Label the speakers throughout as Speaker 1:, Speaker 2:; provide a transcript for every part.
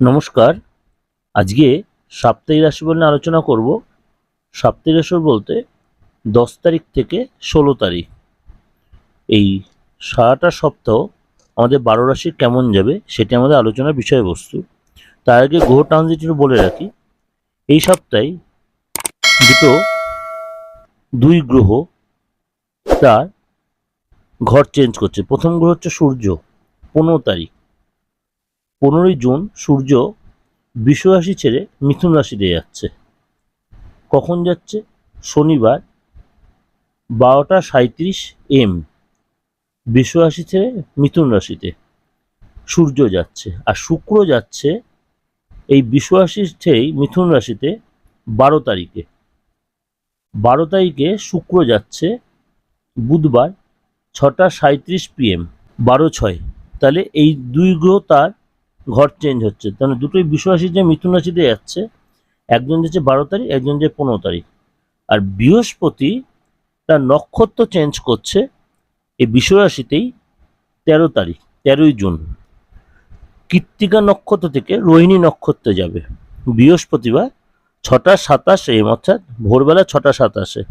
Speaker 1: নমস্কার। আজকে সাপ্তাহিক রাশিফল নিয়ে আলোচনা করব। সাপ্তাহিক রাশিফল বলতে দশ তারিখ থেকে ষোলো তারিখ। এই সারাটা সপ্তাহ আমাদের বারো রাশি কেমন যাবে সেটি আমাদের আলোচনার বিষয়বস্তু। তার আগে গ্রহ ট্রানজিট বলে রাখি। এই সপ্তাহে দুটো, দুই গ্রহ তার ঘর চেঞ্জ করছে। প্রথম গ্রহ হচ্ছে সূর্য, পনেরো তারিখ। পনেরোই জুন সূর্য বিশ্ব রাশি ছেড়ে মিথুন রাশিতে যাচ্ছে। কখন যাচ্ছে? শনিবার, বারোটা সাঁত্রিশ এম। বিশ্ব রাশি ছেড়ে মিথুন রাশিতে সূর্য যাচ্ছে আর শুক্র যাচ্ছে এই বিশ্ব রাশি ছেড়েই মিথুন রাশিতে বারো তারিখে। বারো তারিখে শুক্র যাচ্ছে বুধবার, ছটা সাঁত্রিশ পিএম বারো ছয়। তাহলে এই দুই গ্রহ তার ঘর চেঞ্জ হচ্ছে। তাহলে দুটোই বিশ্বরাশি যে মিথুন রাশিতে যাচ্ছে। একজন যাচ্ছে বারো তারিখ, একজন যে পনেরো তারিখ। আর বৃহস্পতি তার নক্ষত্র চেঞ্জ করছে এই বিশ্বরাশিতেই তেরো তারিখ, তেরোই জুন। কৃত্তিকা নক্ষত্র থেকে রোহিণী নক্ষত্রে যাবে। বৃহস্পতিবার ছটা সাতাশে অর্থাৎ ভোরবেলা ছটা সাতাশে।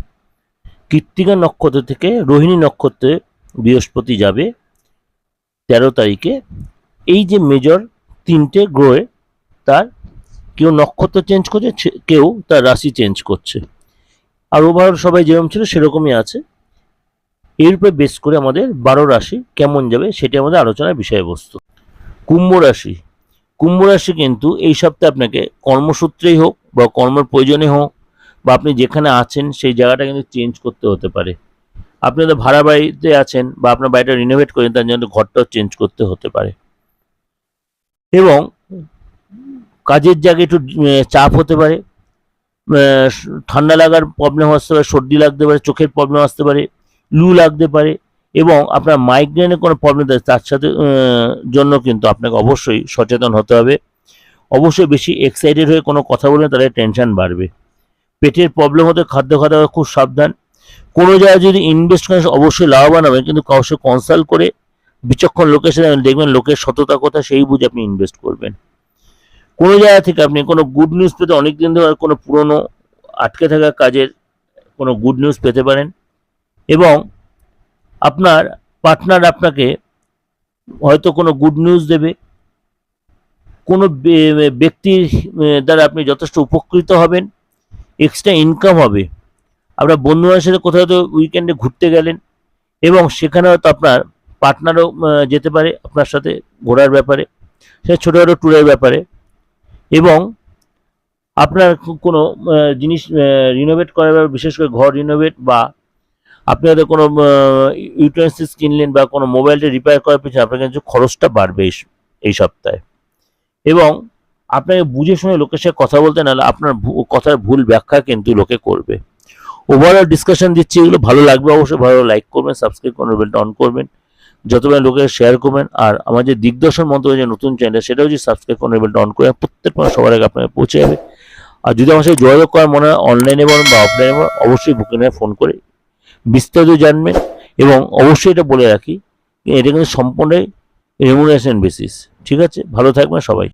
Speaker 1: কৃত্তিকা নক্ষত্র থেকে রোহিণী নক্ষত্রে বৃহস্পতি যাবে তেরো তারিখে। এই যে মেজর তিনটে গ্রহে তার কেউ নক্ষত্র চেঞ্জ করছে কেউ তার রাশি চেঞ্জ করছে। আর ওভারঅল সবাই যেরকম ছিল সেরকমই আছে। এর উপরে বেস করে আমাদের বারো রাশি কেমন যাবে সেটি আমাদের আলোচনার বিষয়বস্তু। কুম্ভ রাশি। কুম্ভ রাশি কিন্তু এই সপ্তাহে আপনাকে কর্মসূত্রেই হোক বা কর্মের প্রয়োজনে হোক বা আপনি যেখানে আছেন সেই জায়গাটা কিন্তু চেঞ্জ করতে হতে পারে। আপনি হয়তো ভাড়া বাড়িতে আছেন বা আপনার বাড়িটা রিনোভেট করেন, তার জন্য ঘরটাও চেঞ্জ করতে হতে পারে। এবং কাজের জায়গায় একটু চাপ হতে পারে। ঠান্ডা লাগার প্রবলেম আসতে পারে, সর্দি লাগতে পারে, চোখের প্রবলেম আসতে পারে, লু লাগতে পারে এবং আপনার মাইগ্রেনের কোনো প্রবলেম থাকে তার সাথে জন্য কিন্তু আপনাকে অবশ্যই সচেতন হতে হবে। অবশ্যই বেশি এক্সাইটেড হয়ে কোনো কথা বললে তাহলে টেনশন বাড়বে। পেটের প্রবলেম হতে, খাদ্য খাওয়া খুব সাবধান। কোনো জায়গায় যদি ইনভেস্ট করেন অবশ্যই লাভবান হবেন, কিন্তু সাথে কনসাল্ট করে বিচক্ষণ লোকের সাথে দেখবেন লোকের সততা কথা সেই বুঝে আপনি ইনভেস্ট করবেন। কোনো জায়গা থেকে আপনি কোনো গুড নিউজ পেতে অনেক দিন ধরে কোনো পুরনো আটকে থাকা কাজের কোনো গুড নিউজ পেতে পারেন এবং আপনার পার্টনার আপনাকে হয়তো কোনো গুড নিউজ দেবে। কোনো ব্যক্তির দ্বারা আপনি যথেষ্ট উপকৃত হবেন এক্সট্রা ইনকাম হবে। আপনার বন্ধুদের সাথে কোথাও তো উইকেন্ডে ঘুরতে গেলেন এবং সেখানে হয়তো আপনার পার্টনারও যেতে পারে আপনার সাথে ঘোরার ব্যাপারে, সে ছোটোখাটো ট্যুরের ব্যাপারে। এবং আপনার কোনো জিনিস রিনোভেট করার ব্যাপারে, বিশেষ করে ঘর রিনোভেট বা আপনি হয়তো কোনো ইউটেন্সিস কিনলেন বা কোনো মোবাইলটা রিপেয়ার করার পিছনে আপনার কিন্তু খরচটা বাড়বে এই এই সপ্তাহে। এবং আপনাকে বুঝে শুনে লোকের সাথে কথা বলতে নাহলে আপনার কথার ভুল ব্যাখ্যা কিন্তু লোকে করবে। ওভারঅল ডিসকাশন দিচ্ছি, এগুলো ভালো লাগবে অবশ্যই, ভালো লাইক করবেন সাবস্ক্রাইব করবেন বেলটা অন করবেন। যতবার লোকে শেয়ার করবেন, আর আমার যে দিগদর্শন মন্ত্র যে নতুন চ্যানেল সেটাও যদি সাবস্ক্রাইব করেন বেলটা অন করে প্রত্যেক মানুষ সবার আগে আপনাকে পৌঁছে যাবে। আর যদি আমার সাথে যোগাযোগ করার মনে হয় অনলাইনে বলুন বা অফলাইনে বলুন, অবশ্যই বুকিংয়ে ফোন করে বিস্তারিত জানবেন এবং অবশ্যই এটা বলে রাখি, এটা কিন্তু সম্পূর্ণ রেমুনেশন বেসিস ঠিক আছে? ভালো থাকবেন সবাই।